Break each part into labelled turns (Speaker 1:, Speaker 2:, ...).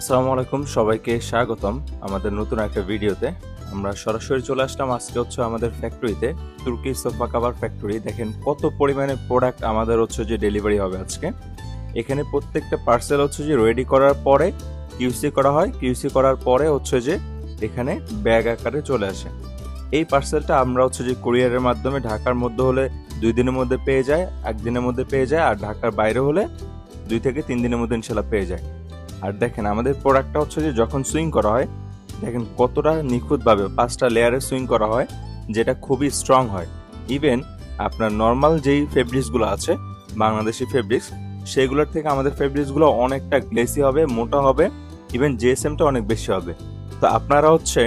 Speaker 1: আসসালামু আলাইকুম, সবাইকে স্বাগতম আমাদের নতুন একটা ভিডিওতে। আমরা সরাসরি চলে আসলাম আজকে হচ্ছে আমাদের ফ্যাক্টরিতে তুর্কি সোফা কাভার ফ্যাক্টরি দেখেন কত পরিমাণে প্রোডাক্ট আমাদের হচ্ছে যে ডেলিভারি হবে আজকে। এখানে প্রত্যেকটা পার্সেল হচ্ছে যে রেডি করার পরে কিউসি করা হয়। কিউসি করার পরে হচ্ছে যে এখানে ব্যাগ আকারে চলে আসে। এই পার্সেলটা আমরা হচ্ছে যে কুরিয়ারের মাধ্যমে ঢাকার মধ্যে হলে দুই দিনের মধ্যে পেয়ে যায়, একদিনের মধ্যে পেয়ে যায়, আর ঢাকার বাইরে হলে দুই থেকে তিন দিনের মধ্যে ইনশাল্লাহ পেয়ে যায়। আর দেখেন, আমাদের প্রোডাক্টটা হচ্ছে যে যখন সুইং করা হয়, দেখেন কতটা নিখুঁতভাবে পাঁচটা লেয়ারে সুইং করা হয়, যেটা খুবই স্ট্রং হয়। ইভেন আপনার নর্মাল যেই ফেব্রিক্সগুলো আছে, বাংলাদেশি ফেব্রিক্স সেগুলোর থেকে আমাদের ফেব্রিক্সগুলো অনেকটা গ্লেসি হবে, মোটা হবে ইভেন জিএসএমটা অনেক বেশি হবে। তো আপনারা হচ্ছে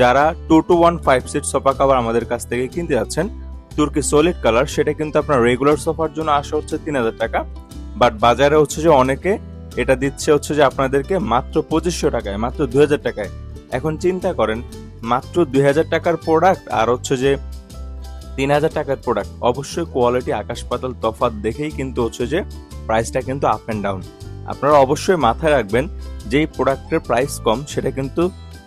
Speaker 1: যারা two two one five seat sofa cover আমাদের কাছ থেকে কিনতে যাচ্ছেন তুর্কি সলিড কালার সেটা কিন্তু আপনার রেগুলার সোফার জন্য আসে হচ্ছে তিন হাজার টাকা বাট বাজারে হচ্ছে যে অনেকে এটা দিচ্ছে হচ্ছে যে আপনাদেরকে মাত্র পঁচিশশো টাকায়, মাত্র দুই হাজার টাকায়। এখন চিন্তা করেন, মাত্র দুই হাজার টাকার প্রোডাক্ট আর হচ্ছে যে তিন হাজার টাকার প্রোডাক্ট অবশ্যই কোয়ালিটি আকাশ পাতাল তফাৎ দেখেই কিন্তু হচ্ছে যে প্রাইসটা কিন্তু আপ অ্যান্ড ডাউন আপনারা অবশ্যই মাথায় রাখবেন, যেই প্রোডাক্টের প্রাইস কম, সেটা কিন্তু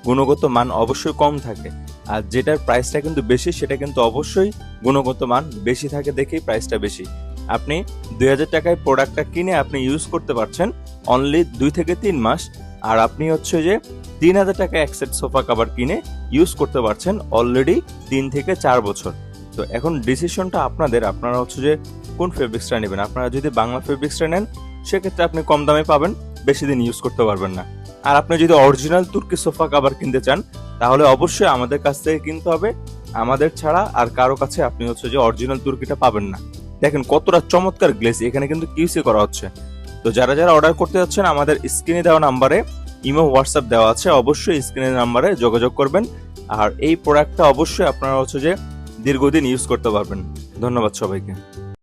Speaker 1: গুণগত মান অবশ্যই কম থাকে। আর যেটার প্রাইসটা কিন্তু বেশি, সেটা কিন্তু অবশ্যই গুণগত মান বেশি থাকে দেখেই প্রাইসটা বেশি। আপনি দুই হাজার টাকায় প্রোডাক্টটা কিনে আপনি ইউজ করতে পারছেন অনলি দুই থেকে তিন মাস। আর আপনি হচ্ছে যে তিন হাজার টাকা এক সেট সোফা কাভার কিনে ইউজ করতে পারছেন অলরেডি তিন থেকে চার বছর। তো এখন ডিসিশনটা আপনাদের। আপনারা হচ্ছে যে কোন ফেব্রিক্সটা নেবেন? আপনারা যদি বাংলা ফেব্রিক্সটা নেন, সেক্ষেত্রে আপনি কম দামে পাবেন, বেশি দিন ইউজ করতে পারবেন না। আর আপনি যদি অরিজিনাল তুর্কি সোফা কাভার কিনতে চান, তাহলে অবশ্যই আমাদের কাছ থেকে কিনতে হবে। আমাদের ছাড়া আর কারও কাছে আপনি হচ্ছে যে অরিজিনাল তুর্কিটা পাবেন না। দেখেন কতটা চমৎকার গ্লেস এখানে কিন্তু কিউসি করা হচ্ছে। তো যারা যারা অর্ডার করতে যাচ্ছেন, আমাদের স্ক্রিনে দেওয়া নাম্বারে ইমো হোয়াটসঅ্যাপ দেওয়া আছে, অবশ্যই স্ক্রিনের নাম্বারে যোগাযোগ করবেন। আর এই প্রোডাক্টটা অবশ্যই আপনারা হচ্ছে যে দীর্ঘদিন ইউজ করতে পারবেন। ধন্যবাদ সবাইকে।